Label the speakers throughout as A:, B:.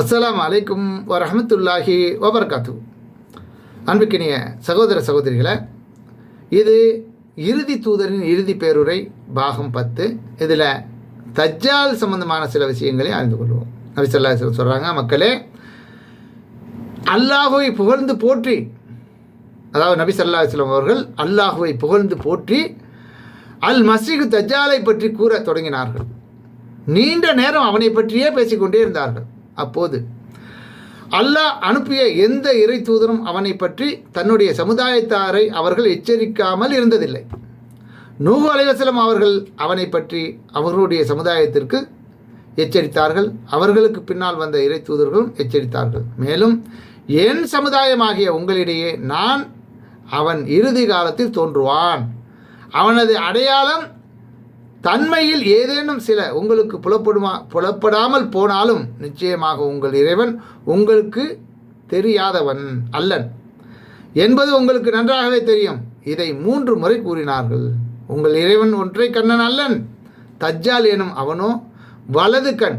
A: அஸ்லாம் அலைக்கும் வரஹமத்துல்லாஹி வபர்காத்து. அன்புக்கினிய சகோதர சகோதரிகளை இது இறுதி தூதரின் இறுதி பேருரை பாகம் பத்து. இதில் தஜ்ஜால் சம்பந்தமான சில விஷயங்களை அறிந்து கொள்வோம். நபி சொல்கிறாங்க மக்களே அல்லாஹுவை புகழ்ந்து போற்றி. அதாவது நபி சல்லா இஸ்லாம் அவர்கள் அல்லாஹுவை புகழ்ந்து போற்றி அல் மசீகு தஜ்ஜாலை பற்றி கூற தொடங்கினார்கள். நீண்ட நேரம் அவனை பற்றியே பேசிக்கொண்டே இருந்தார்கள். அப்போது. அல்லாஹ் அனுப்பிய எந்த இறை தூதரும் அவனை பற்றி தன்னுடைய சமுதாயத்தாரை அவர்கள் எச்சரிக்காமல் இருந்ததில்லை. நூகு அலைவசலம் அவர்கள் அவனை பற்றி அவர்களுடைய சமுதாயத்திற்கு எச்சரித்தார்கள். அவர்களுக்கு பின்னால் வந்த இறை தூதர்களும் எச்சரித்தார்கள். மேலும் என் சமுதாயமாகிய உங்களிடையே நான் அவன் இறுதி காலத்தில் தோன்றுவான். அவனது அடையாளம் தன்மையில் ஏதேனும் சில உங்களுக்கு புலப்படுமா புலப்படாமல் போனாலும் நிச்சயமாக உங்கள் இறைவன் உங்களுக்கு தெரியாதவன் அல்லன். என்பது உங்களுக்கு நன்றாகவே தெரியும். இதை மூன்று முறை கூறினார்கள். உங்கள் இறைவன் ஒன்றை கண்ணன் அல்லன். தஜ்ஜால் எனும் அவனோ வலது கண்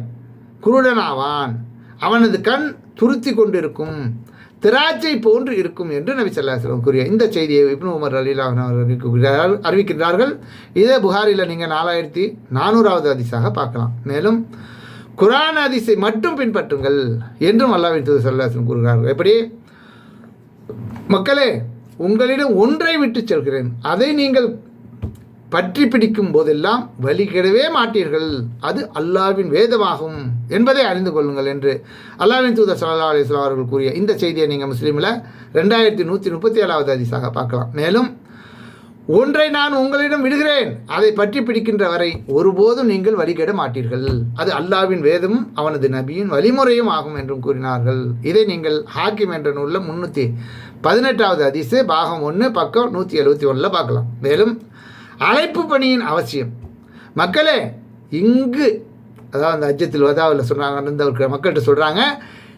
A: குருடனாவான். அவனது கண் துருத்தி கொண்டிருக்கும். திராட்சை போன்று இருக்கும் என்று நபி சொல்லாஸ்லம் கூறிய இந்த செய்தியை இப்னு உமர் அலிலான் அறிவிக்கிறார் அறிவிக்கின்றார்கள். இதே புகாரில் நீங்கள் நாலாயிரத்தி நானூறாவது அதிசாக பார்க்கலாம். மேலும் குரான் அதிசை மட்டும் பின்பற்றுங்கள் என்றும் அல்லாவின் தூது சொல்லாஸ்லம் கூறுகிறார்கள். எப்படி? மக்களே உங்களிடம் ஒன்றை விட்டு செல்கிறேன். அதை நீங்கள் பற்றி பிடிக்கும் போதெல்லாம் வழிகிடவே மாட்டீர்கள். அது அல்லாவின் வேதமாகும் என்பதை அறிந்து கொள்ளுங்கள் என்று அல்லாவின் தூதர் சல்லா அலிஸ்லாம் அவர்கள் கூறிய இந்த செய்தியை நீங்கள் முஸ்லீமில் ரெண்டாயிரத்தி நூற்றி முப்பத்தி ஏழாவது அதிசாக பார்க்கலாம். மேலும் ஒன்றை நான் உங்களிடம் விடுகிறேன். அதை பற்றி பிடிக்கின்ற வரை ஒருபோதும் நீங்கள் வழிகெட மாட்டீர்கள். அது அல்லாவின் வேதமும் அவனது நபியின் வழிமுறையும் ஆகும் என்றும் கூறினார்கள். இதை நீங்கள் ஹாக்கிம் என்ற நூலில் முன்னூற்றி பதினெட்டாவது அதிசு பாகம் ஒன்று பக்கம் நூற்றி எழுபத்தி ஒன்றில் பார்க்கலாம். மேலும் அழைப்பு பணியின் அவசியம். மக்களே இங்கு அதாவது அந்த அஜத்தில் வதாவில் சொன்னாங்க இருந்தவர்கள் மக்கள்கிட்ட சொல்கிறாங்க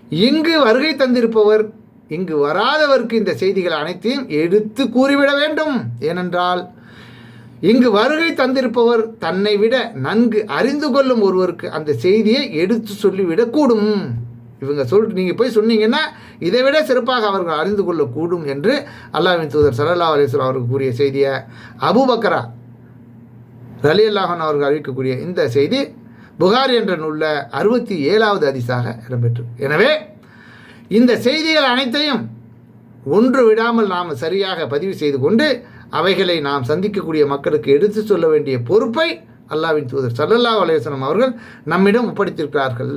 A: இங்கு வருகை தந்திருப்பவர் இங்கு வராதவருக்கு இந்த செய்திகள் அனைத்தையும் எடுத்து கூறிவிட வேண்டும். ஏனென்றால் இங்கு வருகை தந்திருப்பவர் தன்னை விட நன்கு அறிந்து கொள்ளும் ஒருவருக்கு அந்த செய்தியை எடுத்து சொல்லிவிடக்கூடும். இவங்க சொல் நீங்கள் போய் சொன்னீங்கன்னா இதை விட சிறப்பாக அவர்கள் அறிந்து கொள்ளக்கூடும் என்று அல்லாவின் தூதர் சல்லா அலிஸ்லாம் அவருக்கு கூறிய செய்தியை அபுபக்கரா ரலி அல்லாஹன் அவர்கள் அறிவிக்கக்கூடிய இந்த செய்தி புகார் என்ற நூலில் அறுபத்தி ஏழாவது அதிசாக இடம்பெற்று. எனவே இந்த செய்திகள் அனைத்தையும் ஒன்று விடாமல் நாம் சரியாக பதிவு செய்து கொண்டு அவைகளை நாம் சந்திக்கக்கூடிய மக்களுக்கு எடுத்து சொல்ல வேண்டிய பொறுப்பை அல்லாவின் தூதர் சல்லல்லா அலைவசனம் அவர்கள் நம்மிடம் ஒப்படைத்திருக்கிறார்கள்.